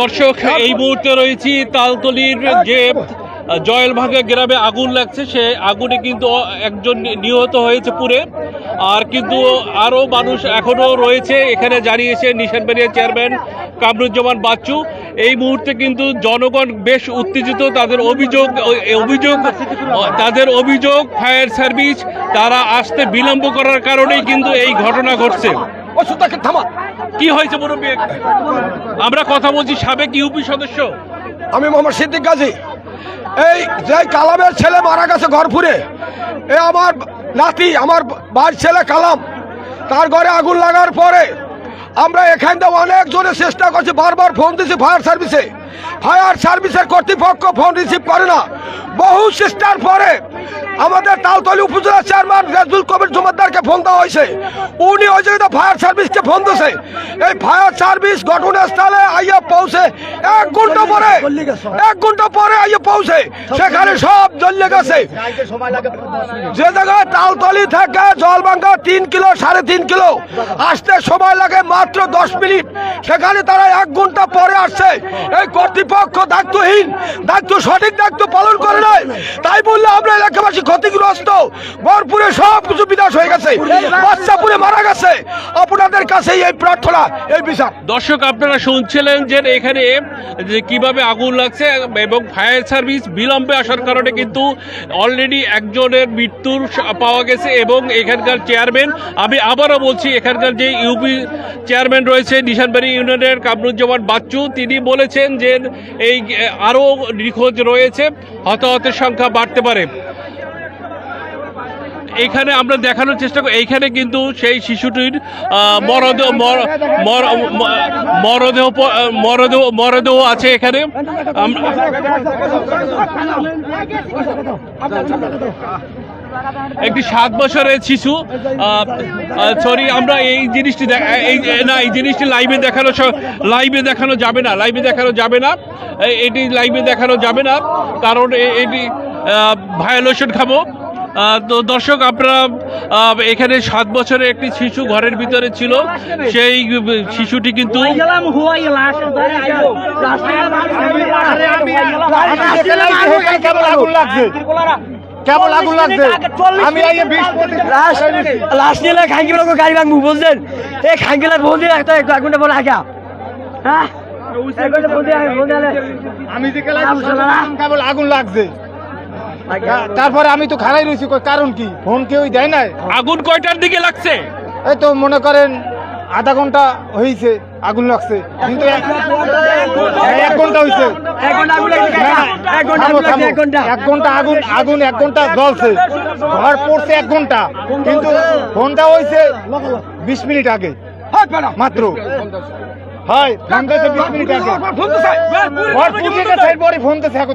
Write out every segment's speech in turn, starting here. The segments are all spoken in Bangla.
দর্শক এই মুহূর্তে রয়েছি তালতলির যে জয়েলভাঙ্গা গ্রামে আগুন লাগছে সে আগুনে কিন্তু একজন নিহত হয়েছে পুরে। আর কিন্তু আরও মানুষ এখনও রয়েছে এখানে জানিয়েছে নিশানবাড়িয়া চেয়ারম্যান কামরুজ্জামান বাচ্চু। এই মুহূর্তে কিন্তু জনগণ বেশ উত্তেজিত তাদের অভিযোগ অভিযোগ তাদের অভিযোগ ফায়ার সার্ভিস তারা আসতে বিলম্ব করার কারণেই কিন্তু এই ঘটনা ঘটছে। ওষুধটাকে থামা। কি হয়েছে মুরব্বী? আমরা কথা বলছি সাবেক ইউপি সদস্য। আমি মোহাম্মদ সিদ্দিক গাজী। এই যে কালামের ছেলে মারা গেছে ঘরপুরে এ আমার নাতি আমার বাড়ির ছেলে কালাম তার ঘরে আগুন লাগার পরে আমরা এখান থেকে অনেক জনে চেষ্টা করছি বারবার ফোন দিছি ফায়ার সার্ভিসে ফায়ার সার্ভিসের কর্তৃপক্ষ ফোন রিসিভ করে না। বহু চেষ্টার পরে আমাদের তালতলি উপজেলা চেয়ারম্যান রেজুল কবির জমাদ্দারকে ফোন দেওয়া হয়েছে। উনি ওই জায়গায় ফায়ার সার্ভিসকে ফোন দিয়েছে। এই ফায়ার সার্ভিস ঘটনাস্থলে আইয়া পৌঁছে এক ঘণ্টা পরে, এক ঘণ্টা পরে আইয়া পৌঁছে। সেখানে সব জ্বলে গেছে। যে জায়গায় তালতলি থেকে জলবাঙ্গা তিন কিলো, সাড়ে তিন কিলো, আসতে সময় লাগে মাত্র দশ মিনিট। সেখানে তারা এক ঘণ্টা পরে আসছে। এই কর্তৃপক্ষ দায়িত্বহীন, দায়িত্ব সঠিক দায়িত্ব পালন করে নাই। তাই বললে আমরা এলাকাবাসী ক্ষতিগ্রস্ত। গড়পুরে সব কিছু বিনাশ হয়ে গেছে। বাচ্চাপুরে মারা গেছে। আপনাদের কাছে এই প্রার্থনা, এই বিচার। দর্শক, আপনারা শুনছিলেন যে এখানে যে কীভাবে আগুন লাগছে এবং ফায়ার সার্ভিস বিলম্বে আসার কারণে কিন্তু অলরেডি একজনের মৃত্যুর পাওয়া গেছে এবং এখানকার চেয়ারম্যান, আমি আবারও বলছি, এখানকার যে ইউপি চেয়ারম্যান রয়েছে, নিশানবাড়ি ইউনিয়নের কামরুজ্জামান বাচ্চু, তিনি বলেছেন যে এই আরও নিখোঁজ রয়েছে হতাহতের সংখ্যা বাড়তে পারে এখানে আমরা দেখানোর চেষ্টা করি এইখানে কিন্তু সেই শিশুটির মরদেহ মরদেহ মরদেহ মরদেহ আছে এখানে আম- একটি সাত বছরের শিশু সরি আমরা এই জিনিসটি এই না এই জিনিসটি লাইভে দেখানো লাইভে দেখানো যাবে না লাইভে দেখানো যাবে না এটি লাইভে দেখানো যাবে না কারণ এটি ভায়োলেশন খাব তো দর্শক আপনারা এখানে সাত বছরের একটি শিশু ঘরের ভিতরে ছিল সেই শিশুটি কিন্তু কেবল আগুন লাগছে আমি আইয়ে লাস্ট নিলে খাঙ্গি লোক গাড়ি ভাঙবো বুঝলেন? এই খাঙ্গিলা ফোন দিয়ে একটা এক ঘণ্টা পরে আগা হ্যাঁ? আমি যে কেবল আগুন লাগছে। তারপরে আমি তো খারাই রয়েছি কারণ কি? ফোন কেউই দেয় নাই? আগুন কয়টার দিকে লাগছে? এই তো মনে করেন আধা ঘণ্টা হয়েছে আগুন লাগছে। কিন্তু এক- ঘণ্টা হয়েছে এক ঘণ্টা আগুন ঘণ্টা আগুন এক ঘণ্টা। এক ঘণ্টা আগুন আগুন এক ঘণ্টা জ্বলছে। ঘর পড়ছে এক ঘণ্টা। কিন্তু ফোনটা হয়েছে বিশ মিনিট আগে। মাত্র। হয় ফোন দিয়েছে বিশ মিনিট আগে। ঘর পুজো গেছে এরপরে ফোন দিয়েছে এখন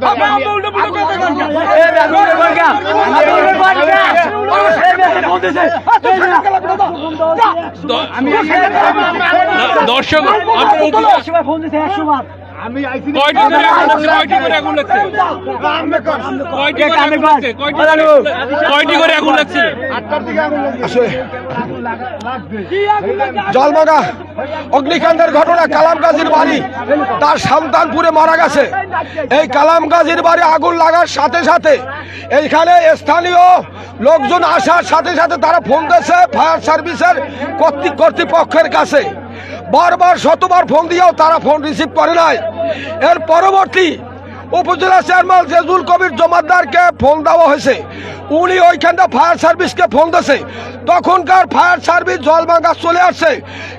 দর্শক আপনারা আমি কয়টি করে আগুন কয়টি করে আগুন লাগছে? কয়টি করে আগুন লাগছে? কয়টি করে- আগুন লাগছে? আটটার দিকে আগুন লাগছে। আসলে অগ্নিকাণ্ডের ঘটনা কালাম গাজীর বাড়ি। তার সন্তানপুরে মারা গেছে। এই কালাম গাজীর বাড়ি আগুন লাগার সাথে সাথে এইখানে স্থানীয় লোকজন আসার সাথে সাথে তারা ফোন দিয়েছে ফায়ার সার্ভিসের কর্তৃ- কর্তৃপক্ষের কাছে। বারবার শতবার ফোন দিয়েও তারা ফোন রিসিভ করে নাই। এর পরবর্তী উপজেলা চেয়ারম্যান জেজুল কবির জমাদ্দারকে ফোন দেওয়া হয়েছে। উনি ওইখানটা ফায়ার সার্ভিসকে ফোন দিয়েছে। তখনকার ফায়ার সার্ভিস জলভাঙ্গা চলে আসছে।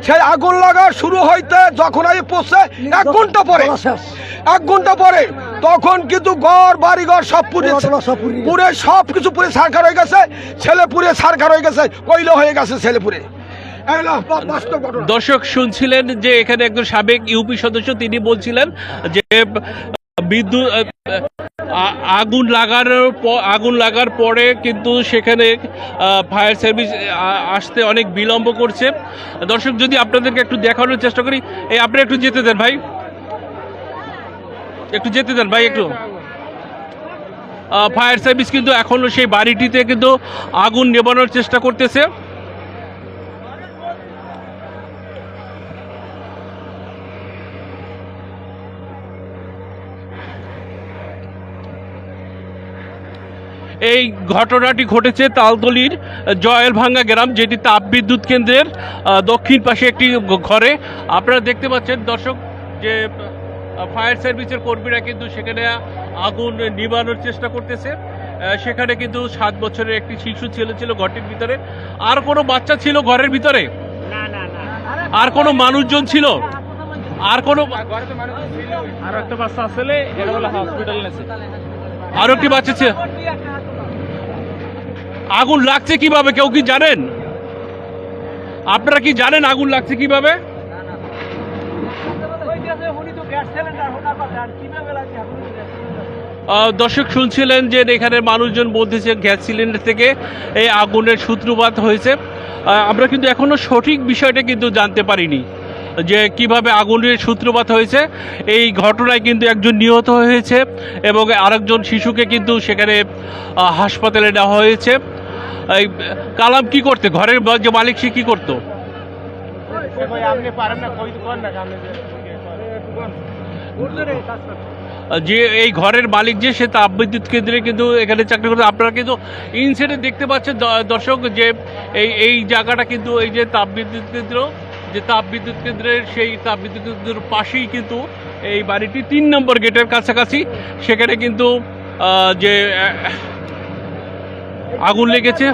সেই আগুন লাগা শুরু হইতে যখন আমি পড়ছে এক ঘণ্টা পরে এক ঘণ্টা পরে তখন কিন্তু ঘর বাড়ি ঘর সব পুরে পুরে সব কিছু পুরে সারকার হয়ে গেছে। ছেলে পুরে সারকার হয়ে গেছে। কইলো হয়ে গেছে ছেলে পুরে দর্শক, শুনছিলেন যে এখানে একজন সাবেক ইউপি সদস্য, তিনি বলছিলেন যে, বিদ্যুৎ আগুন লাগার আগুন লাগার পরে কিন্তু সেখানে ফায়ার সার্ভিস আসতে অনেক বিলম্ব করছে। দর্শক, যদি আপনাদেরকে একটু দেখানোর চেষ্টা করি, এই আপনি একটু যেতে দেন ভাই। একটু যেতে দেন ভাই, একটু। ফায়ার সার্ভিস কিন্তু এখনও সেই বাড়িটিতে কিন্তু আগুন নেবানোর চেষ্টা করতেছে। এই ঘটনাটি ঘটেছে তালতলির জয়েলভাঙ্গা গ্রাম যেটি তাপবিদ্যুৎ কেন্দ্রের দক্ষিণ পাশে একটি ঘরে। আপনারা দেখতে পাচ্ছেন দর্শক যে ফায়ার সার্ভিসের কর্মীরা কিন্তু সেখানে আগুন নিবানোর চেষ্টা করতেছে। সেখানে কিন্তু সাত বছরের একটি শিশু ছেলে ছিল ঘরটির ভিতরে। আর কোনো বাচ্চা ছিল ঘরের ভিতরে? আর কোনো মানুষজন ছিল? আর কোনো আর একটা বাচ্চা আসলে হসপিটাল নেছে আরও একটি বাচ্চা ছিল আগুন লাগছে কীভাবে? কেউ কি জানেন? আপনারা কি জানেন আগুন লাগছে কীভাবে? দর্শক শুনছিলেন যে এখানে মানুষজন বলতেছে গ্যাস সিলিন্ডার থেকে এই আগুনের সূত্রপাত হয়েছে। আমরা কিন্তু এখনও সঠিক বিষয়টা কিন্তু জানতে পারিনি। যে কীভাবে আগুনের সূত্রপাত হয়েছে, এই ঘটনায় কিন্তু একজন নিহত হয়েছে এবং আরেকজন শিশুকে কিন্তু সেখানে হাসপাতালে নেওয়া হয়েছে। এই, কালাম কি করতে? ঘরের যে মালিক সে কি করতো? যে এই ঘরের মালিক যে, সে তাপবিদ্যুৎ কেন্দ্রে কিন্তু এখানে চাকরি করতে। আপনারা কিন্তু ইনসেটে দেখতে পাচ্ছেন দর্শক যে, এই এই জায়গাটা কিন্তু এই যে তাপবিদ্যুৎ কেন্দ্র যে তাপবিদ্যুৎ কেন্দ্রের সেই তাপবিদ্যুৎ কেন্দ্রের পাশেই কিন্তু এই বাড়িটি তিন নম্বর গেটের কাছাকাছি। সেখানে কিন্তু যে আগুন লেগেছে।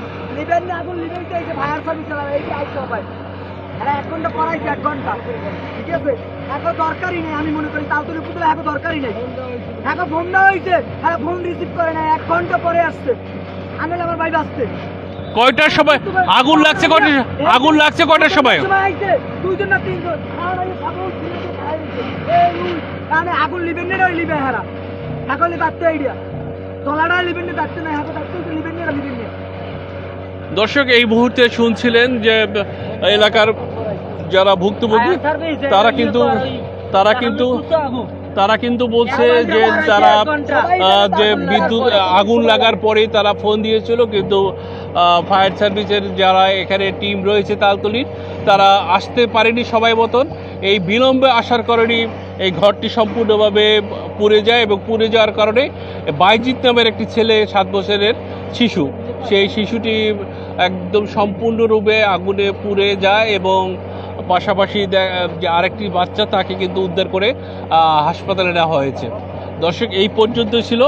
এক ঘণ্টা আমি পরে আসছে। আনলে আমার ভাই আসছে কয়টার সময়? আগুন লাগছে কয়টা আগুন লাগছে কয়টার সময়? দুইজন না তিনজন? আগুন লিবেন না লিবে হারা। এখন লিবাতে আইডিয়া। তলাটা লিবেন না তাতে না এখন তাতে লিবেন না লিবেন না। দর্শক এই মুহূর্তে শুনছিলেন যে এলাকার যারা ভুক্তভোগী তারা কিন্তু তারা কিন্তু তারা কিন্তু বলছে যে তারা যে বিদ্যুৎ, আগুন লাগার পরেই তারা ফোন দিয়েছিল, কিন্তু ফায়ার সার্ভিসের যারা এখানে টিম রয়েছে তালতলির, তারা আসতে পারেনি সবাই মতন। এই বিলম্বে আসার কারণে এই ঘরটি সম্পূর্ণভাবে পুড়ে যায় এবং পুড়ে যাওয়ার কারণে বাইজিৎ নামের একটি ছেলে, সাত বছরের শিশু। সেই শিশুটি একদম সম্পূর্ণরূপে আগুনে পুড়ে যায় এবং পাশাপাশি যে আরেকটি বাচ্চা তাকে কিন্তু উদ্ধার করে হাসপাতালে নেওয়া হয়েছে। দর্শক, এই পর্যন্ত ছিল